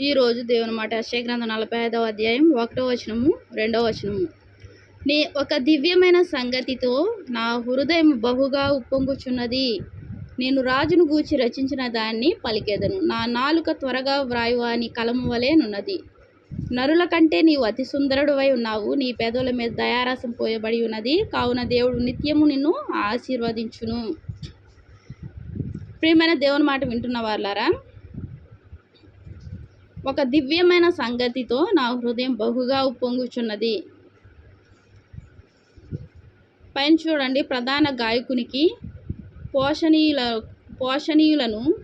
ఈరోజు దేవుని మాట అక్షయ నలభై ఐదవ అధ్యాయం ఒకటో వచనము రెండవ వచనము. నీ ఒక దివ్యమైన సంగతితో నా హృదయం బహుగా ఉప్పొంగుచున్నది. నేను రాజును గూర్చి రచించిన దాన్ని పలికేదను. నా నాలుక త్వరగా వ్రాయువా నీ కలము వలెనున్నది నరుల కంటే నీవు అతి సుందరుడువై ఉన్నావు. నీ పెదవుల మీద దయారసం పోయబడి ఉన్నది. కావున దేవుడు నిత్యము నిన్ను ఆశీర్వదించును. ప్రియమైన దేవుని మాట వింటున్న వాళ్ళారా ఒక దివ్యమైన సంగతితో నా హృదయం బహుగా ఉప్పొంగుచున్నది. పైన చూడండి ప్రధాన గాయకునికి పోషణీయుల పోషణీయులను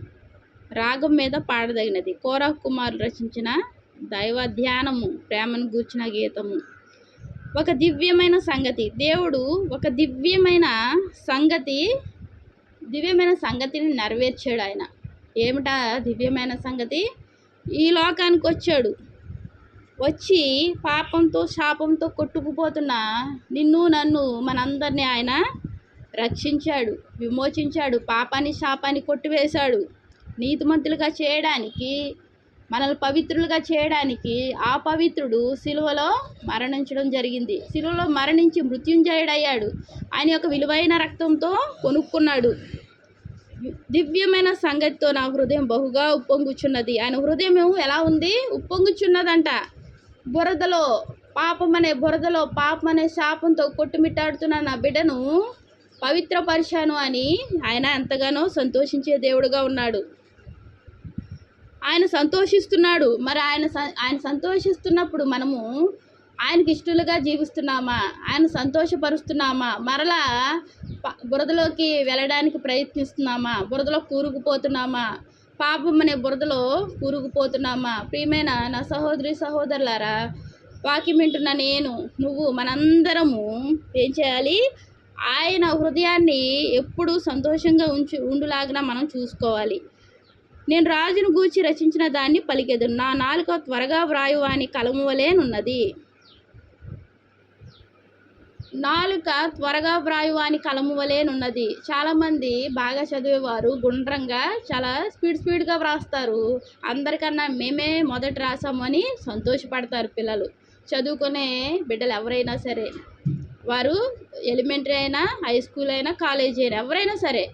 రాగం మీద పాడదగినది. కోరా కుమార్ రచించిన దైవ ధ్యానము ప్రేమను గూర్చిన గీతము. ఒక దివ్యమైన సంగతి. దేవుడు ఒక దివ్యమైన సంగతి దివ్యమైన సంగతిని నెరవేర్చాడు ఆయన. ఏమిటా దివ్యమైన సంగతి? ఈ లోకానికి వచ్చాడు వచ్చి పాపంతో శాపంతో కొట్టుకుపోతున్న నిన్ను నన్ను మనందరినీ ఆయన రక్షించాడు విమోచించాడు పాపాన్ని శాపాన్ని కొట్టివేశాడు. నీతిమంతులుగా చేయడానికి మనల్ని పవిత్రులుగా చేయడానికి ఆ పవిత్రుడు సిలువలో మరణించడం జరిగింది. సిలువలో మరణించి మృత్యుంజయుడయ్యాడు. ఆయన యొక్క విలువైన రక్తంతో కొనుక్కున్నాడు. దివ్యమైన సంగతితో నా హృదయం బహుగా ఉప్పొంగుచున్నది. ఆయన హృదయం ఎలా ఉంది? ఉప్పొంగుచున్నదంట. బురదలో పాపం అనే బురదలో పాపం అనే శాపంతో కొట్టుమిట్టాడుతున్న నా బిడ్డను పవిత్రపరిచాను అని ఆయన ఎంతగానో సంతోషించే దేవుడుగా ఉన్నాడు. ఆయన సంతోషిస్తున్నాడు. మరి ఆయన ఆయన సంతోషిస్తున్నప్పుడు మనము ఆయనకి ఇష్టలుగా జీవిస్తున్నామా? ఆయన సంతోషపరుస్తున్నామా? మరలా బురదలోకి వెళ్ళడానికి ప్రయత్నిస్తున్నామా? బురదలో కూరుకుపోతున్నామా? పాపం అనే బురదలో కూరుకుపోతున్నామా? ప్రియమైన నా సహోదరి సహోదరులారా వాక్యం వింటున్న నేను నువ్వు మనందరము ఏం చేయాలి? ఆయన హృదయాన్ని ఎప్పుడూ సంతోషంగా ఉంచు ఉండులాగిన మనం చూసుకోవాలి. నేను రాజును గూర్చి రచించిన దాన్ని పలికెదు నా నాలుక త్వరగా వ్రాయువాని కలము వలేనున్నది. నాలుక త్వరగా వ్రాయువాని కలము వలేనున్నది చాలామంది బాగా చదివేవారు గుండ్రంగా చాలా స్పీడ్ స్పీడ్గా వ్రాస్తారు. అందరికన్నా మేమే మొదట రాసామని సంతోషపడతారు పిల్లలు. చదువుకునే బిడ్డలు ఎవరైనా సరే వారు ఎలిమెంటరీ అయినా హై స్కూల్ అయినా కాలేజీ అయినా ఎవరైనా సరే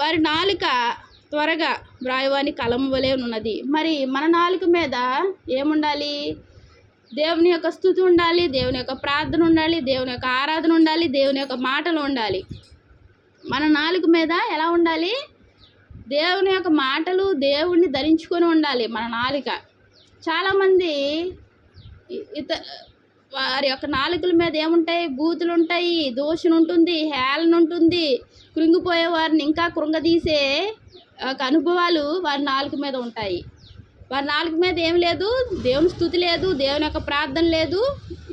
వారి నాలుక త్వరగా వ్రాయవాని కలం వలె ఉన్నది మరి మన నాలుక మీద ఏముండాలి? దేవుని యొక్క స్థుతి ఉండాలి దేవుని యొక్క ప్రార్థన ఉండాలి దేవుని యొక్క ఆరాధన ఉండాలి దేవుని యొక్క మాటలు ఉండాలి. మన నాలుక మీద ఎలా ఉండాలి? దేవుని యొక్క మాటలు దేవుణ్ణి ధరించుకొని ఉండాలి మన నాలుక. చాలామంది ఇత వారి యొక్క నాలుకల మీద ఏముంటాయి? బూతులు ఉంటాయి దోషణ ఉంటుంది హేళన ఉంటుంది కృంగిపోయే వారిని ఇంకా కృంగదీసే ఒక అనుభవాలు వారి నాలుక మీద ఉంటాయి. వారి నాలుక మీద ఏం లేదు దేవుని స్థుతి లేదు దేవుని యొక్క ప్రార్థన లేదు.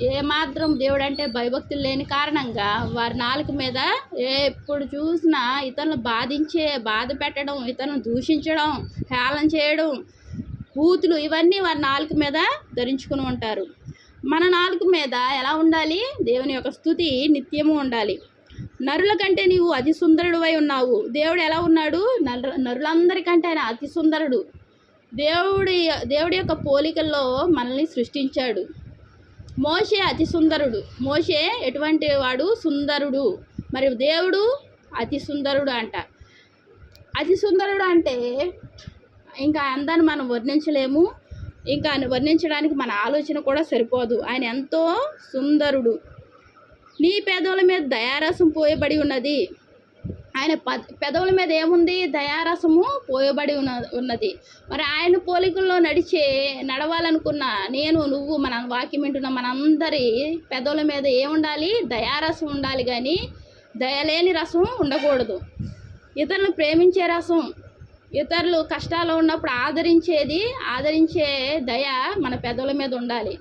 ఏమాత్రం దేవుడు అంటే భయభక్తులు లేని కారణంగా వారి నాలుక మీద ఎప్పుడు చూసినా ఇతరులను బాధించే బాధ పెట్టడం ఇతరులను దూషించడం హేళన చేయడం కూతులు ఇవన్నీ వారి నాలుక మీద ధరించుకుని ఉంటారు. మన నాలుక మీద ఎలా ఉండాలి? దేవుని యొక్క స్థుతి నిత్యము ఉండాలి. నరుల కంటే నీవు అతి సుందరుడువై ఉన్నావు. దేవుడు ఎలా ఉన్నాడు? నరు నరులందరికంటే ఆయన అతి సుందరుడు. దేవుడి దేవుడి యొక్క పోలికల్లో మనల్ని సృష్టించాడు. మోషే అతి సుందరుడు. మోషే ఎటువంటి వాడు? సుందరుడు. మరి దేవుడు అతి సుందరుడు అంట. అతి సుందరుడు అంటే ఇంకా అందాన్ని మనం వర్ణించలేము. ఇంకా వర్ణించడానికి మన ఆలోచన కూడా సరిపోదు. ఆయన ఎంతో సుందరుడు. నీ పేదవుల మీద దయారసం పోయబడి ఉన్నది. ఆయన పెదవుల మీద ఏముంది? దయారసము పోయబడి ఉన్న ఉన్నది. మరి ఆయన పోలికల్లో నడిచే నడవాలనుకున్న నేను నువ్వు మన వాక్యం వింటున్న మనందరి పెదవుల మీద ఏముండాలి? దయారసం ఉండాలి కానీ దయలేని రసం ఉండకూడదు. ఇతరులు ప్రేమించే రసం ఇతరులు కష్టాల్లో ఉన్నప్పుడు ఆదరించేది ఆదరించే దయ మన పెదవుల మీద ఉండాలి.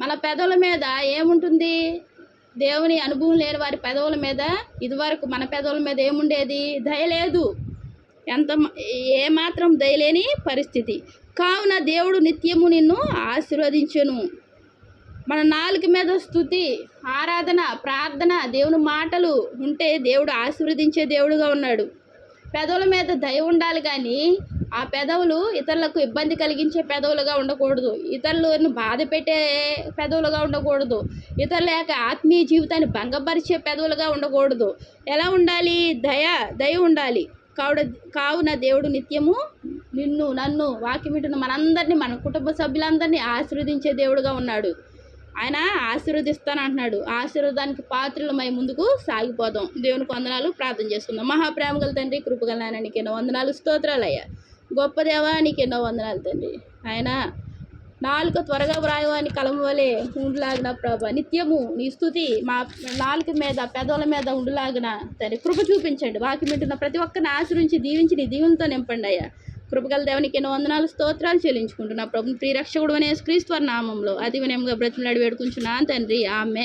మన పెదవుల మీద ఏముంటుంది? దేవుని అనుభవం లేని వారి పెదవుల మీద ఇదివరకు మన పెదవుల మీద ఏముండేది? దయ లేదు. ఎంత ఏమాత్రం దయలేని పరిస్థితి. కావున దేవుడు నిత్యము నిన్ను ఆశీర్వదించును. మన నాలుగు మీద స్థుతి ఆరాధన ప్రార్థన దేవుని మాటలు ఉంటే దేవుడు ఆశీర్వదించే దేవుడుగా ఉన్నాడు. పెదవుల మీద దయ ఉండాలి కానీ ఆ పెదవులు ఇతరులకు ఇబ్బంది కలిగించే పెదవులుగా ఉండకూడదు. ఇతరులను బాధ పెట్టే పెదవులుగా ఉండకూడదు. ఇతరుల యొక్క ఆత్మీయ జీవితాన్ని భంగపరిచే పెదవులుగా ఉండకూడదు. ఎలా ఉండాలి? దయ దయ ఉండాలి. కావుడ కావున దేవుడు నిత్యము నిన్ను నన్ను వాక్యం మనందరినీ మన కుటుంబ సభ్యులందరినీ ఆశీర్వదించే దేవుడుగా ఉన్నాడు. ఆయన ఆశీర్వదిస్తాను అంటున్నాడు ఆశీర్వాదానికి పాత్రలమై ముందుకు సాగిపోదాం. దేవునికి వందనాలు. ప్రార్థన చేసుకుందాం. మహాప్రేమ గల తండ్రి కృపగల నాయనకి వందనాలు. స్తోత్రాలయ్యా. గొప్ప దేవా నీకు ఎన్నో వందనాలు తండ్రి. ఆయన నాలుక త్వరగా వ్రాయవాని కలం వలె ఉండులాగిన ప్రభ. నిత్యము నీ స్థుతి మా నాలుక మీద పెదవుల మీద ఉండులాగిన తండ్రి. కృప చూపించండి. వాకి వింటున్న ప్రతి ఒక్కరిని ఆశ్రయించి దీవించి నీ దీవులతో నింపండి అయ్యా. కృపగల దేవునికి ఎన్నో వందనాలు స్తోత్రాలు చెల్లించుకుంటున్నా. ప్రభు ప్రియరక్షకుడు అనే క్రీస్తు నామంలో అతి వినయంగా బ్రతిమలాడి వేడుకుంటున్నాను తండ్రి. ఆమె